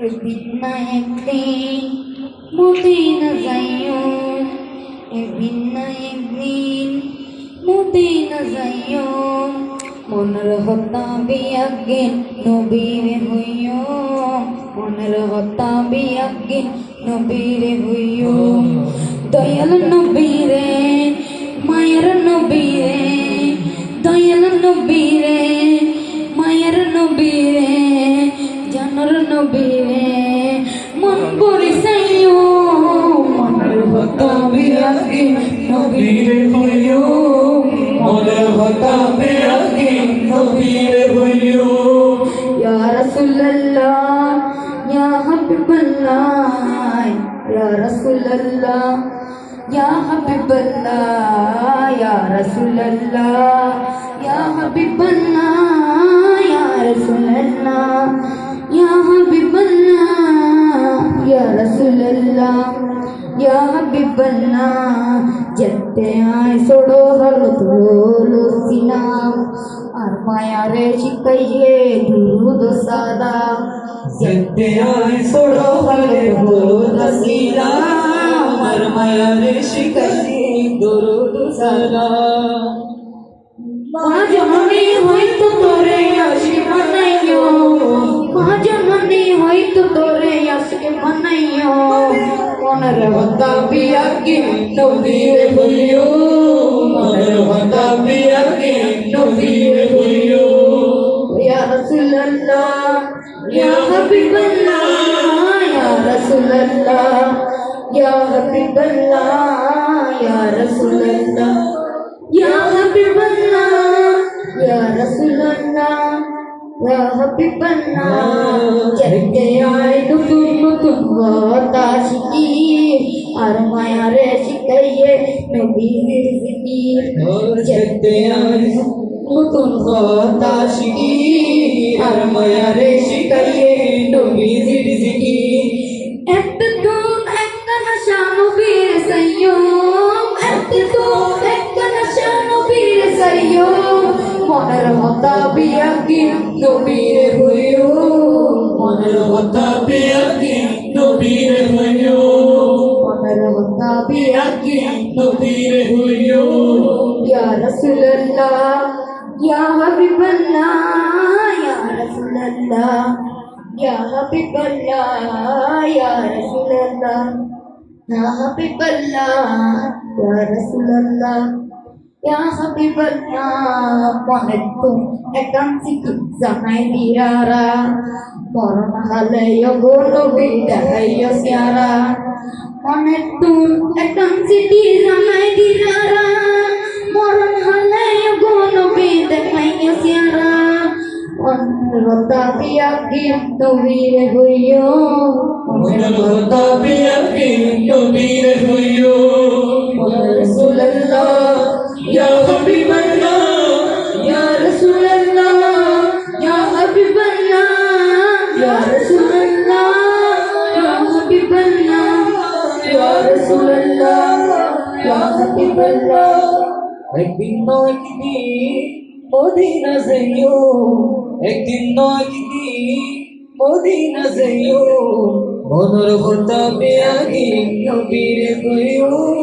একদিন না একদিন মদিনা যাইও একদিন না একদিন মদিনা যাইও মনের হতা বিয়াগিন নবীরে হইও মনের হতা বিয়াগিন নবীরে হইও দয়াল নবীরে মায়ের নবীরে দয়াল নবীরে মায়ের নবীরে বিয়াগিন নবীরে হইও মনের হতা বেয়াকি নবীরে হইও يا رسول الله يا حبيب الله يا رسول الله يا حبيب الله يا رسول الله يا حبيب الله يا رسول الله يا حبيب الله يا رسول الله यह बिपन्ना जत्ते आए सोड़ो हल धोलो सिना। और माया रे शिकये दूध सादा। जत्ते आए सोड़ो हल धोलो सिना। और माया रे शिकये दूध सादा। माँ जमाने हुई ونرغب نضيء اليوم ونرغب نضيء اليوم يا رسول الله يا حبيب الله يا رسول الله يا حبيب الله يا رسول الله يا حبيب الله হ্যাপি পান্না যেতে আয় নতুন নতুন কথা শিখি আর মায়ারে শিখাইয়ে নবীর ফিকির যেতে আয় নতুন কথা শিখি মনের হতা বিয়াকি নবীরে হইও মনের কথা বেয়াকি নবীরে হইও মনের হতা বিয়াকি নবীরে হইও ইয়া রাসূলুল্লাহ ইয়া হাবিবাল্লাহ ইয়া রাসূলুল্লাহ ইয়া হাবিবাল্লাহ ইয়া রাসূলুল্লাহ ইয়া হাবিবাল্লাহ ইয়া রাসূলুল্লাহ ইয়া হাবিবাল্লাহ মনে তো একান্তি কি জানাই দিয়ারা মরণ হালে গো নবী দেখাইও সিয়ারা মনে তুম একান্তি কি জানাই দিয়ারা মরণ হালে গো নবী দেখাইও সিয়ারা অনুরতা বিয়াকি নবীরে হইও মনের কথা বেয়াকি নবীরে হইও রাসূলুল্লাহ একদিন নয় একদিন মদিনা যাইও একদিন নয় একদিন মদিনা যাইও মনের কথা বেয়াকি নবীরে হইও